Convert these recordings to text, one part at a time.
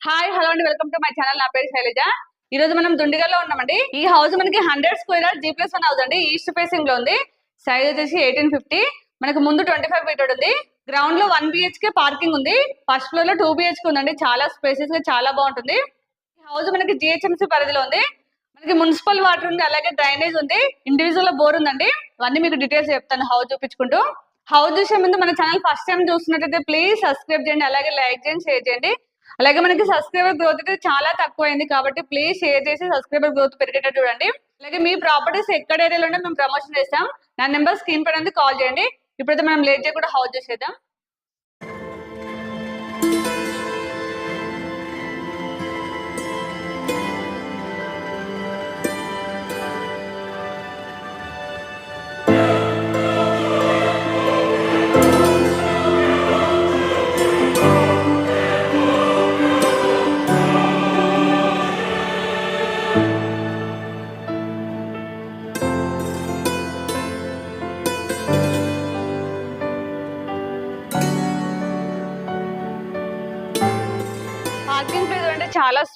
Hi hello అండి welcome to my channel నా పేరు శైలజ. ఈ రోజు మనం దుండిగల్లో ఉన్నామండి. ఈ హౌస్ మనకి hundred square G plus one house అండి. ఈస్ట్ ఫేసింగ్లో ఉంది. సైజ్ వచ్చేసి ఎయిటీన్ ఫిఫ్టీ మనకు ముందు ట్వంటీ ఫైవ్ ఫీట్ ఉంది. గ్రౌండ్లో వన్ బిహెచ్కే పార్కింగ్ ఉంది. ఫస్ట్ ఫ్లోర్లో టూ బిహెచ్కే ఉందండి. చాలా స్పేసెస్గా చాలా బాగుంటుంది. ఈ హౌస్ మనకి జిహెచ్ఎంసీ పరిధిలో ఉంది. మనకి మున్సిపల్ వాటర్ ఉంది అలాగే డ్రైనేజ్ ఉంది. ఇండివిజువల్ బోర్ ఉందండి. ఇవన్నీ మీకు డీటెయిల్స్ చెప్తాను హౌస్ చూపించుకుంటూ. హౌస్ చూసే ముందు మన ఛానల్ ఫస్ట్ టైం చూస్తున్నట్టయితే ప్లీజ్ సబ్స్క్రైబ్ చేయండి అలాగే లైక్ చేయండి షేర్ చేయండి. అలాగే మనకి సబ్స్క్రైబర్ గ్రోత్ అయితే చాలా తక్కువ అయింది కాబట్టి ప్లీజ్ షేర్ చేసి సబ్స్క్రైబర్ గ్రోత్ పెరిగేటట్టు చూడండి. అలాగే మీ ప్రాపర్టీస్ ఎక్కడ ఏరియాలో ఉంటే మేము ప్రమోషన్ చేస్తాం. నా నెంబర్ స్క్రీన్ పైన కాల్ చేయండి. ఇప్పుడైతే మనం లేట్ చేయకుండా హౌస్ చేసేద్దాం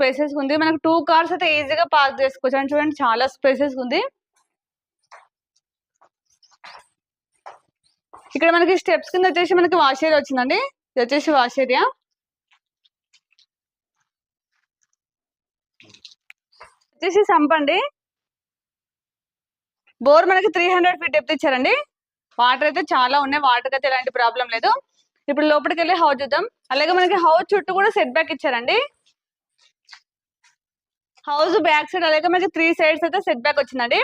స్పేసెస్ ఉంది. మనకు టూ కార్స్ అయితే ఈజీగా పార్క్ చేసుకోవచ్చు. అని చూడండి చాలా స్పేసెస్ ఉంది. ఇక్కడ మనకి స్టెప్స్ కింద వచ్చేసి మనకి వాష్ ఏరియా వచ్చిందండి. ఇది వచ్చేసి వాష్ ఏరియా. వచ్చేసి సంపండి బోర్ మనకి త్రీ హండ్రెడ్ ఫీట్ డెప్త్ ఇచ్చారండి. వాటర్ అయితే చాలా ఉన్నాయి. వాటర్ అయితే ఎలాంటి ప్రాబ్లం లేదు. ఇప్పుడు లోపలికి వెళ్ళి హౌస్ చూద్దాం. అలాగే మనకి హౌస్ చుట్టూ కూడా సెట్ బ్యాక్ ఇచ్చారండి. హౌస్ బ్యాక్ సైడ్ అలాగే మనకి త్రీ సైడ్స్ అయితే సెట్ బ్యాక్ వచ్చిందండి.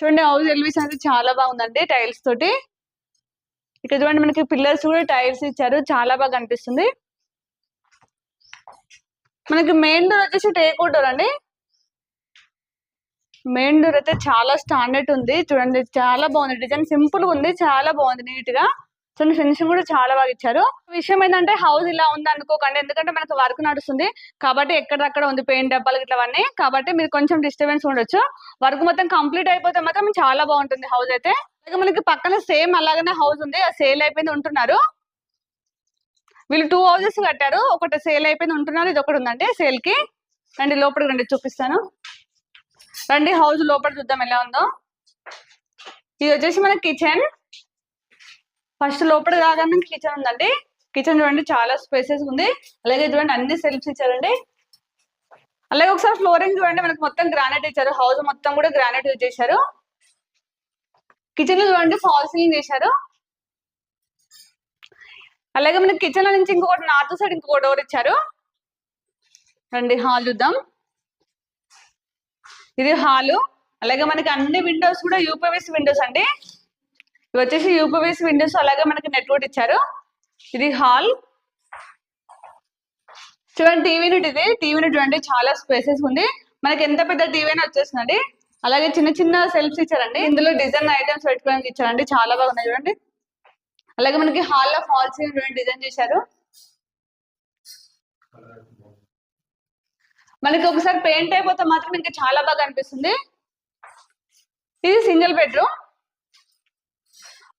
చూడండి హౌస్ ఎలివేషన్ అయితే చాలా బాగుందండి టైల్స్ తోటి. ఇక్కడ చూడండి మనకి పిల్లర్స్ కూడా టైల్స్ ఇచ్చారు. చాలా బాగా కనిపిస్తుంది. మనకి మెయిన్ డోర్ వచ్చేసి టేక్ డోర్ అండి. మెయిన్ డోర్ అయితే చాలా స్టాండర్డ్ ఉంది. చూడండి చాలా బాగుంది డిజైన్. సింపుల్గా ఉంది చాలా బాగుంది నీట్గా చూడండి ఫినిషింగ్ కూడా చాలా బాగా ఇచ్చారు. విషయం ఏంటంటే హౌస్ ఇలా ఉంది అనుకోకండి. ఎందుకంటే మనకు వర్క్ నడుస్తుంది. కాబట్టి ఎక్కడక్కడ ఉంది పెయింట్ డబ్బాలు ఇట్లావన్నీ కాబట్టి మీరు కొంచెం డిస్టర్బెన్స్ ఉండొచ్చు. వర్క్ మొత్తం కంప్లీట్ అయిపోతే మాత్రం చాలా బాగుంటుంది హౌస్ అయితే. అలాగే మనకి పక్కన సేమ్ అలాగనే హౌస్ ఉంది. సేల్ అయిపోయింది ఉంటున్నారు. వీళ్ళు టూ హౌసెస్ కట్టారు. ఒకటి సేల్ అయిపోయింది ఉంటున్నారు. ఇది ఒకటి ఉందండి సేల్కి. రండి లోపలికి రండి చూపిస్తాను. రండి హౌస్ లోపల చూద్దాం ఎలా ఉందో. ఇది వచ్చేసి మన కిచెన్ ఫస్ట్ లోపల కాగానే కిచెన్ ఉందండి. కిచెన్ చూడండి చాలా స్పేసెస్ ఉంది. అలాగే చూడండి అన్ని సెల్ఫ్స్ ఇచ్చారండి. అలాగే ఒకసారి ఫ్లోరింగ్ చూడండి మనకు మొత్తం గ్రానైట్ ఇచ్చారు. హౌస్ మొత్తం కూడా గ్రానైట్ యూజ్ చేశారు. కిచెన్లో చూడండి ఫాల్ సీలింగ్ చేశారు. అలాగే మనకి కిచెన్లో నుంచి ఇంకొకటి నార్త్ సైడ్ ఇంకొక డోర్ ఇచ్చారు. రండి హాల్ చూద్దాం. ఇది హాలు అలాగే మనకి అన్ని విండోస్ కూడా యూపీవీసీ విండోస్ అండి. ఇవి వచ్చేసి యూపీవీసీ విండోస్ అలాగే మనకి నెట్వర్క్ ఇచ్చారు. ఇది హాల్. చూడండి టీవీ యూనిట్ ఇది. టీవీ యూనిట్ చూడండి చాలా స్పేసెస్ ఉంది. మనకి ఎంత పెద్ద టీవీ అయినా వచ్చేసిందండి అలాగే చిన్న చిన్న సెల్ఫ్స్ ఇచ్చారండి. ఇందులో డిజైన్ ఐటమ్స్ పెట్టుకోవడానికి ఇచ్చారండి. చాలా బాగున్నాయి చూడండి. అలాగే మనకి హాల్లో ఫాల్స్ డిజైన్ చేశారు. మనకి ఒకసారి పెయింట్ అయిపోతే మాత్రం ఇంకా చాలా బాగా అనిపిస్తుంది. ఇది సింగిల్ బెడ్రూమ్.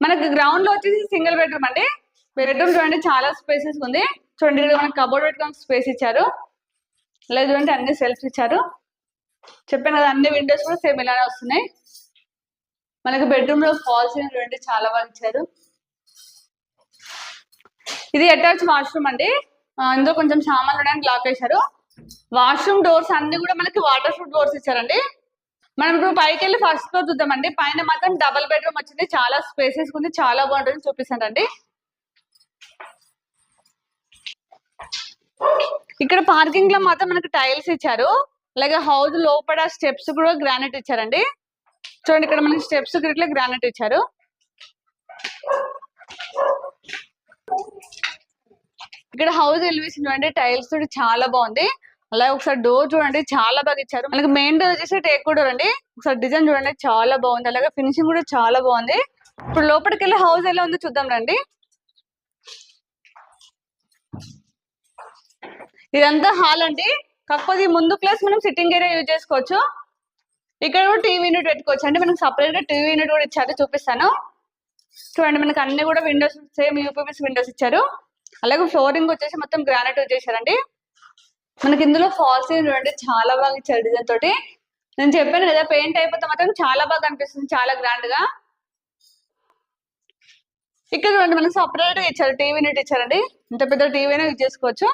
మనకి గ్రౌండ్లో వచ్చేసి సింగిల్ బెడ్రూమ్ అండి. బెడ్రూమ్ చూడండి చాలా స్పేసెస్ ఉంది. చూడండి ఇక్కడ మనకి కబోర్డ్ పెట్టుకొని స్పేస్ ఇచ్చారు. లేదు చూడండి అన్ని సెల్ఫ్స్ ఇచ్చారు. చెప్పాను కదా అన్ని విండోస్ కూడా సేమ్ ఇలానే వస్తున్నాయి. మనకి బెడ్రూమ్లో ఫాల్స్ చూడండి చాలా బాగా ఇచ్చారు. ఇది అటాచ్ వాష్రూమ్ అండి. ఇందులో కొంచెం సామాన్లు ఉండడానికి లాక్ వేశారు వాష్రూమ్ డోర్స్ అన్ని కూడా మనకి వాటర్ ప్రూఫ్ డోర్స్ ఇచ్చారండి. మనం ఇప్పుడు పైకి వెళ్ళి ఫస్ట్ ఫ్లోర్ చూద్దామండి. పైన మాత్రం డబల్ బెడ్రూమ్ వచ్చింది. చాలా స్పేసెస్ ఉంది. చాలా బాగుంటుంది చూపిస్తానండి. ఇక్కడ పార్కింగ్లో మాత్రం మనకి టైల్స్ ఇచ్చారు. అలాగే హౌస్ లోపల స్టెప్స్ కూడా గ్రానైట్ ఇచ్చారండి. చూడండి ఇక్కడ మనకి స్టెప్స్ ఇట్లా గ్రానైట్ ఇచ్చారు. ఇక్కడ హౌస్ ఎలివేషన్ అండి టైల్స్ చాలా బాగుంది. అలాగే ఒకసారి డోర్ చూడండి చాలా బాగా ఇచ్చారు. మనకి మెయిన్ డోర్ వచ్చేసి టేక్ డోర్ అండి ఒకసారి డిజైన్ చూడండి చాలా బాగుంది. అలాగే ఫినిషింగ్ కూడా చాలా బాగుంది. ఇప్పుడు లోపలికి వెళ్ళి హౌస్ ఎలా ఉందో చూద్దాం రండి. ఇదంతా హాల్ అండి. కాకపోతే ముందు ప్లేస్ మనం సిట్టింగ్ ఏరియా యూజ్ చేసుకోవచ్చు. ఇక్కడ కూడా టీవీ యూనిట్ పెట్టుకోవచ్చు. అంటే మనకి సపరేట్గా టీవీ యూనిట్ కూడా ఇచ్చారు చూపిస్తాను. చూడండి మనకి అన్ని కూడా విండోస్ సేమ్ యూపీఎస్ విండోస్ ఇచ్చారు. అలాగే ఫ్లోరింగ్ వచ్చేసి మొత్తం గ్రానైట్ యూజ్ చేశారండి. మనకి ఇందులో ఫాల్స్ చూడండి చాలా బాగా ఇచ్చారు డిజైన్ తోటి. నేను చెప్పాను కదా పెయింట్ అయిపోతే మాత్రం చాలా బాగా అనిపిస్తుంది చాలా గ్రాండ్గా. ఇక్కడ చూడండి మనకి సపరేట్గా ఇచ్చారు టీవీ నెట్ ఇచ్చారండి. ఇంత పెద్ద టీవీనే యూజ్ చేసుకోవచ్చు.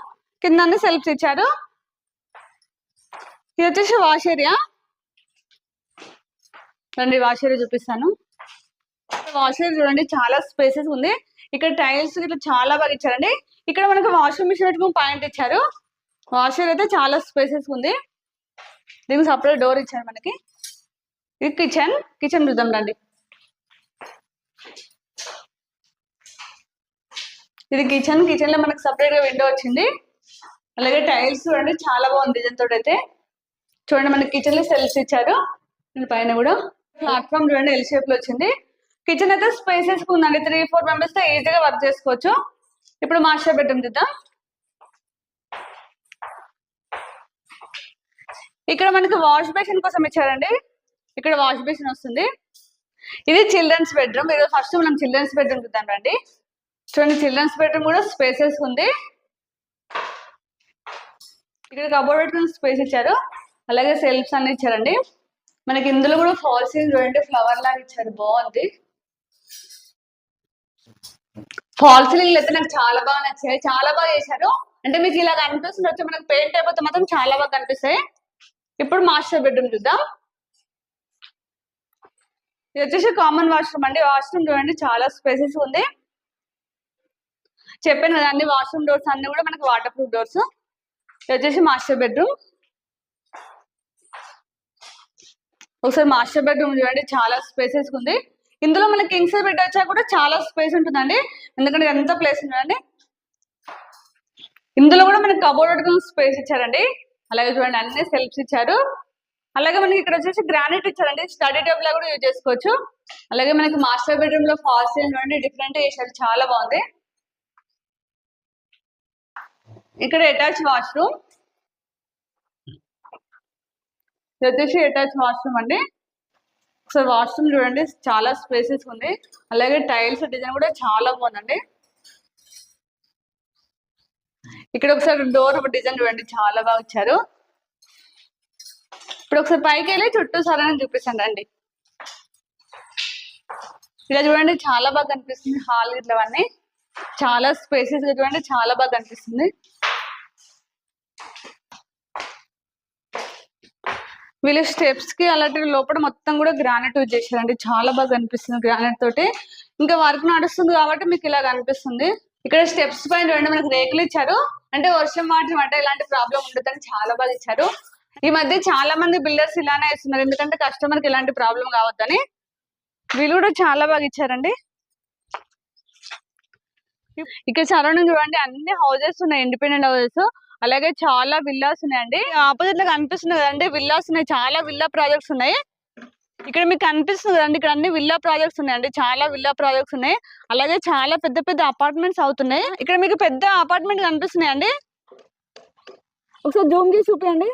కింద అన్ని సెల్ఫ్స్ ఇచ్చారు. ఇది వచ్చేసి వాష్ ఏరియా రండి వాష్ ఏరియా చూపిస్తాను. వాష్ ఏరియా చూడండి చాలా స్పేసెస్ ఉంది. ఇక్కడ టైల్స్ ఇట్లా చాలా బాగా ఇచ్చారండి. ఇక్కడ మనకి వాషింగ్ మిషన్ పెట్టుకుని పాయింట్ ఇచ్చారు. వాష్రూమ్ అయితే చాలా స్పేసెస్ ఉంది. దీనికి సపరేట్ డోర్ ఇచ్చారు మనకి. ఇది కిచెన్ కిచెన్ చూద్దాం రండి. ఇది కిచెన్ కిచెన్లో మనకి సపరేట్గా విండో వచ్చింది. అలాగే టైల్స్ చూడండి చాలా బాగుంది డిజైన్ అయితే చూడండి మనకి కిచెన్లో సెల్స్ ఇచ్చారు. దీని పైన కూడా ప్లాట్ఫామ్ చూడండి ఎల్ షేప్లో వచ్చింది. కిచెన్ అయితే స్పేసెస్ ఉందండి. త్రీ ఫోర్ మెంబర్స్తో ఈజీగా వర్క్ చేసుకోవచ్చు. ఇప్పుడు మాస్టర్ బెడ్రూమ్ చూద్దాం. ఇక్కడ మనకి వాష్ బేసిన్ కోసం ఇచ్చారండి. ఇక్కడ వాష్ బేసిన్ వస్తుంది. ఇది చిల్డ్రన్స్ బెడ్రూమ్. ఇది ఫస్ట్ మనం చిల్డ్రన్స్ బెడ్రూమ్ చూద్దాం రండి. చూడండి చిల్డ్రన్స్ బెడ్రూమ్ కూడా స్పేసెస్ ఉంది. ఇక్కడ కబోర్డ్ పెట్టుకుని స్పేస్ ఇచ్చారు. అలాగే సెల్ఫ్స్ అన్ని ఇచ్చారండి. మనకి ఇందులో కూడా ఫాల్ సీలింగ్ చూడండి ఫ్లవర్ లాగా ఇచ్చారు. బాగుంది. ఫాల్ సీలింగ్ అయితే నాకు చాలా బాగా నచ్చాయి. చాలా బాగా చేశారు. అంటే మీకు ఇలా కనిపిస్తుంది వచ్చి మనకి పెయింట్ అయిపోతే మాత్రం చాలా బాగా కనిపిస్తాయి. ఇప్పుడు మాస్టర్ బెడ్రూమ్ చూద్దాం? ఇది వచ్చేసి కామన్ వాష్రూమ్ అండి. వాష్రూమ్ చూడండి చాలా స్పేసెస్ ఉంది. చెప్పాను కదా అన్ని వాష్రూమ్ డోర్స్ అన్ని కూడా మనకి వాటర్ ప్రూఫ్ డోర్స్ ఇది వచ్చేసి మాస్టర్ బెడ్రూమ్. ఒకసారి మాస్టర్ బెడ్రూమ్ చూడండి చాలా స్పేసెస్ ఉంది. ఇందులో మనకి కింగ్ సైజ్ బెడ్ వచ్చా కూడా చాలా స్పేస్ ఉంటుందండి. ఎందుకంటే ఎంత ప్లేస్ ఉందండి. ఇందులో కూడా మనకి కబోర్డ్ స్పేస్ ఇచ్చారండి. అలాగే చూడండి అన్ని సెల్ఫ్స్ ఇచ్చారు. అలాగే మనకి ఇక్కడ వచ్చేసి గ్రానైట్ ఇచ్చారండి. స్టడీ టేబుల్ కూడా యూజ్ చేసుకోవచ్చు. అలాగే మనకి మాస్టర్ బెడ్రూమ్లో ఫాస్ట్ చూడండి డిఫరెంట్ చేశారు. చాలా బాగుంది. ఇక్కడ అటాచ్ వాష్రూమ్ ఇది వచ్చేసి అటాచ్ వాష్రూమ్ అండి. ఒకసారి వాష్రూమ్ చూడండి చాలా స్పేసెస్ ఉంది. అలాగే టైల్స్ డిజైన్ కూడా చాలా బాగుందండి. ఇక్కడ ఒకసారి డోర్ ఒక డిజైన్ చూడండి చాలా బాగా ఇచ్చారు. ఇప్పుడు ఒకసారి పైకి వెళ్ళి చుట్టూ సరైన చూపిస్తాను రండి. ఇలా చూడండి చాలా బాగా కనిపిస్తుంది హాల్ ఇట్లవన్నీ చాలా స్పేసెస్ చూడండి చాలా బాగా కనిపిస్తుంది. వీళ్ళు స్టెప్స్కి అలాంటి లోపల మొత్తం కూడా గ్రానైట్ యూజ్ చేశారండి. చాలా బాగా కనిపిస్తుంది గ్రానైట్ తోటి. ఇంకా వర్క్ నడుస్తుంది కాబట్టి మీకు ఇలా కనిపిస్తుంది ఇక్కడ స్టెప్స్ పైన చూడండి మనకి రేకులు ఇచ్చారు. అంటే వర్షం వాటర్ అంటే ఇలాంటి ప్రాబ్లం ఉండదని చాలా బాగా ఇచ్చారు. ఈ మధ్య చాలా మంది బిల్డర్స్ ఇలానే ఇస్తున్నారు ఎందుకంటే కస్టమర్కి ఇలాంటి ప్రాబ్లం కావద్దని. వీళ్ళు కూడా చాలా బాగా ఇచ్చారండి. ఇక్కడ సరౌండింగ్ చూడండి అన్ని హౌసెస్ ఉన్నాయి ఇండిపెండెంట్ హౌసెస్ అలాగే చాలా విల్లాస్ ఉన్నాయండి. ఆపోజిట్లో కనిపిస్తుంది కదండి విల్లాస్ ఉన్నాయి. చాలా విల్లా ప్రాజెక్ట్స్ ఉన్నాయి. ఇక్కడ మీకు కనిపిస్తుంది కదండి ఇక్కడ అన్ని విల్లా ప్రాజెక్ట్స్ ఉన్నాయండి. చాలా విల్లా ప్రాజెక్ట్స్ ఉన్నాయి. అలాగే చాలా పెద్ద పెద్ద అపార్ట్మెంట్స్ అవుతున్నాయి. ఇక్కడ మీకు పెద్ద అపార్ట్మెంట్ కనిపిస్తున్నాయండి. ఒకసారి జూమ్ చేసి చూపించండి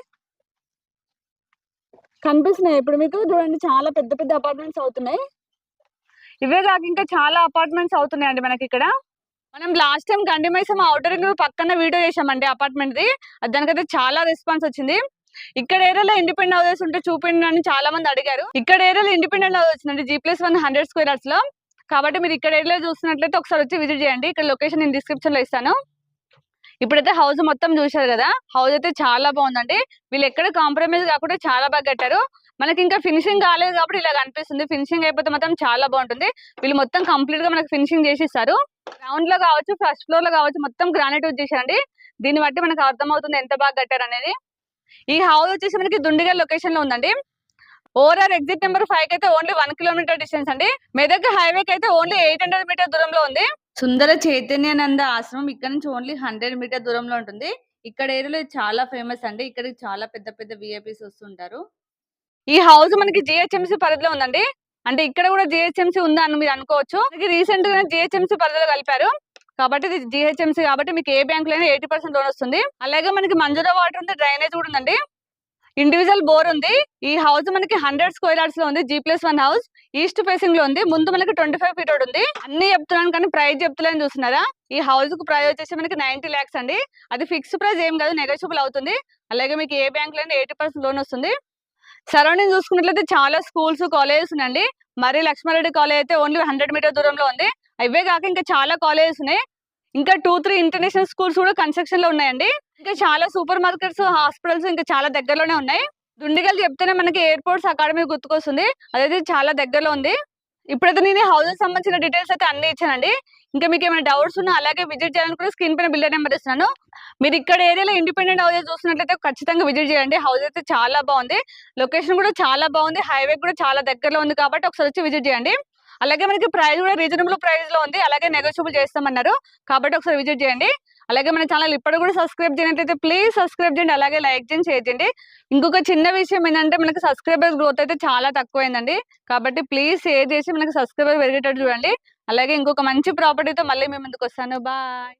కనిపిస్తున్నాయి. ఇప్పుడు మీకు చూడండి చాలా పెద్ద పెద్ద అపార్ట్మెంట్స్ అవుతున్నాయి. ఇవే కాక ఇంకా చాలా అపార్ట్మెంట్స్ అవుతున్నాయండి మనకి ఇక్కడ. మనం last time Gandimaisamma outer ring పక్కన వీడియో చేసామండి అపార్ట్మెంట్ది అది దానికైతే చాలా రెస్పాన్స్ వచ్చింది. ఇక్కడ ఏరియాలో ఇండిపెండెంట్ హౌసెస్ ఉంటే చూపించండి అని చాలా మంది అడిగారు. ఇక్కడ ఏరియాలో ఇండిపెండెంట్ హౌస్ వచ్చిందండి. జీ ప్లస్ వన్ హండ్రెడ్ స్క్వేర్స్లో. కాబట్టి మీరు ఇక్కడ ఏరియాలో చూస్తున్నట్లయితే ఒకసారి వచ్చి విజిట్ చేయండి. ఇక్కడ లొకేషన్ నేను డిస్క్రిప్షన్లో ఇస్తాను. ఇప్పుడైతే హౌస్ మొత్తం చూశారు కదా? హౌస్ అయితే చాలా బాగుందండి. వీళ్ళు ఎక్కడ కాంప్రమైజ్ కాకుండా చాలా బాగా కట్టారు. మనకి ఇంకా ఫినిషింగ్ కాలేదు కాబట్టి ఇలా కనిపిస్తుంది. ఫినిషింగ్ అయిపోతే మాత్రం చాలా బాగుంటుంది. వీళ్ళు మొత్తం కంప్లీట్గా మనకి ఫినిషింగ్ చేసి ఇస్తారు గ్రౌండ్లో కావచ్చు ఫస్ట్ ఫ్లోర్లో కావచ్చు మొత్తం గ్రానైట్ యూజ్ చేశారండి. దీన్ని బట్టి మనకు అర్థమవుతుంది ఎంత బాగా కట్టారు అనేది. ఈ హౌస్ వచ్చేసి మనకి దుండిగల్ లొకేషన్లో ఉందండి. ఓవరాల్ ఎగ్జిట్ నెంబర్ ఫైవ్కి అయితే ఓన్లీ వన్ కిలోమీటర్ డిస్టెన్స్ అండి. మెదక్ హైవే కి అయితే ఓన్లీ ఎయిట్ హండ్రెడ్ మీటర్ దూరంలో ఉంది. సుందర చైతన్యానంద ఆశ్రమం ఇక్కడ నుంచి ఓన్లీ హండ్రెడ్ మీటర్ దూరంలో ఉంటుంది. ఇక్కడ ఏరియాలో చాలా ఫేమస్ అండి. ఇక్కడికి చాలా పెద్ద పెద్ద విఐపీస్ వస్తుంటారు. ఈ హౌస్ మనకి జిహెచ్ఎంసీ పరిధిలో ఉందండి. అంటే ఇక్కడ కూడా జిహెచ్ఎంసీ ఉందా అని మీరు అనుకోవచ్చు. రీసెంట్గా జిహెచ్ఎంసీ పరిధిలో కలిపారు. కాబట్టి ఇది జిహెచ్ఎంసీ కాబట్టి మీకు ఏ బ్యాంక్లో ఎయిటీ పర్సెంట్ లోన్ వస్తుంది. అలాగే మనకి మంజూరా వాటర్ ఉంది డ్రైనేజ్ కూడా ఉందండి. ఇండివిజువల్ బోర్ ఉంది. ఈ హౌస్ మనకి హండ్రెడ్ స్క్వేర్ యార్డ్స్లో ఉంది G plus one house east ఫేసింగ్లో ఉంది. ముందు మనకి ట్వంటీ ఫైవ్ ఫీట్ ఉంది. అన్ని చెప్తున్నాను కానీ ప్రైస్ చెప్తున్నాను చూస్తున్నారా? ఈ హౌస్కు ప్రైస్ వచ్చేసి మనకి నైన్టీ లాక్స్ అండి. అది ఫిక్స్ ప్రైస్ ఏం కాదు నెగోషియబుల్ అవుతుంది. అలాగే మీకు ఏ బ్యాంక్లో ఎయిటీ పర్సెంట్ లోన్ వస్తుంది. సరౌండింగ్ చూసుకున్నట్లయితే చాలా స్కూల్స్ కాలేజెస్ ఉన్నాయండి మరి లక్ష్మారెడ్డి కాలేజ్ అయితే ఓన్లీ హండ్రెడ్ మీటర్ దూరంలో ఉంది. అవే కాక ఇంకా చాలా కాలేజెస్ ఉన్నాయి. ఇంకా టూ త్రీ ఇంటర్నేషనల్ స్కూల్స్ కూడా కన్స్ట్రక్షన్లో ఉన్నాయండి. ఇంకా చాలా సూపర్ మార్కెట్స్ హాస్పిటల్స్ ఇంకా చాలా దగ్గరలోనే ఉన్నాయి. దుండిగల్ చెప్తేనే మనకి ఎయిర్పోర్ట్స్ అకాడమీ గుర్తుకొస్తుంది. అదైతే చాలా దగ్గరలో ఉంది. ఇప్పుడైతే నేను హౌసెస్ సంబంధించిన డీటెయిల్స్ అయితే అన్ని ఇచ్చానండి. ఇంకా మీకు ఏమైనా డౌట్స్ ఉన్నా అలాగే విజిట్ చేయాలని కూడా స్క్రీన్ పైన బిల్డర్ నెంబర్ ఇస్తున్నాను. మీరు ఇక్కడ ఏరియాలో ఇండిపెండెంట్ హౌసెస్ చూసినట్లయితే ఖచ్చితంగా విజిట్ చేయండి. హౌస్ అయితే చాలా బాగుంది. లొకేషన్ కూడా చాలా బాగుంది. హైవే కూడా చాలా దగ్గరలో ఉంది కాబట్టి ఒకసారి వచ్చి విజిట్ చేయండి. అలాగే మనకి ప్రైస్ కూడా రీజనబుల్ ప్రైస్లో ఉంది. అలాగే నెగోషియబుల్ చేస్తామన్నారు. కాబట్టి ఒకసారి విజిట్ చేయండి. అలాగే మన ఛానల్ ఇప్పటి కూడా సబ్స్క్రైబ్ చేయనట్లయితే ప్లీజ్ సబ్స్క్రైబ్ చేయండి. అలాగే లైక్ చేయండి షేర్ చేయండి. ఇంకొక చిన్న విషయం ఏంటంటే మనకి సబ్స్క్రైబర్ గ్రోత్ అయితే చాలా తక్కువైందండి. కాబట్టి ప్లీజ్ షేర్ చేసి మనకి సబ్స్క్రైబర్ పెరిగేటట్టు చూడండి. అలాగే ఇంకొక మంచి ప్రాపర్టీతో మళ్ళీ మేము ముందుకు వస్తాను. బాయ్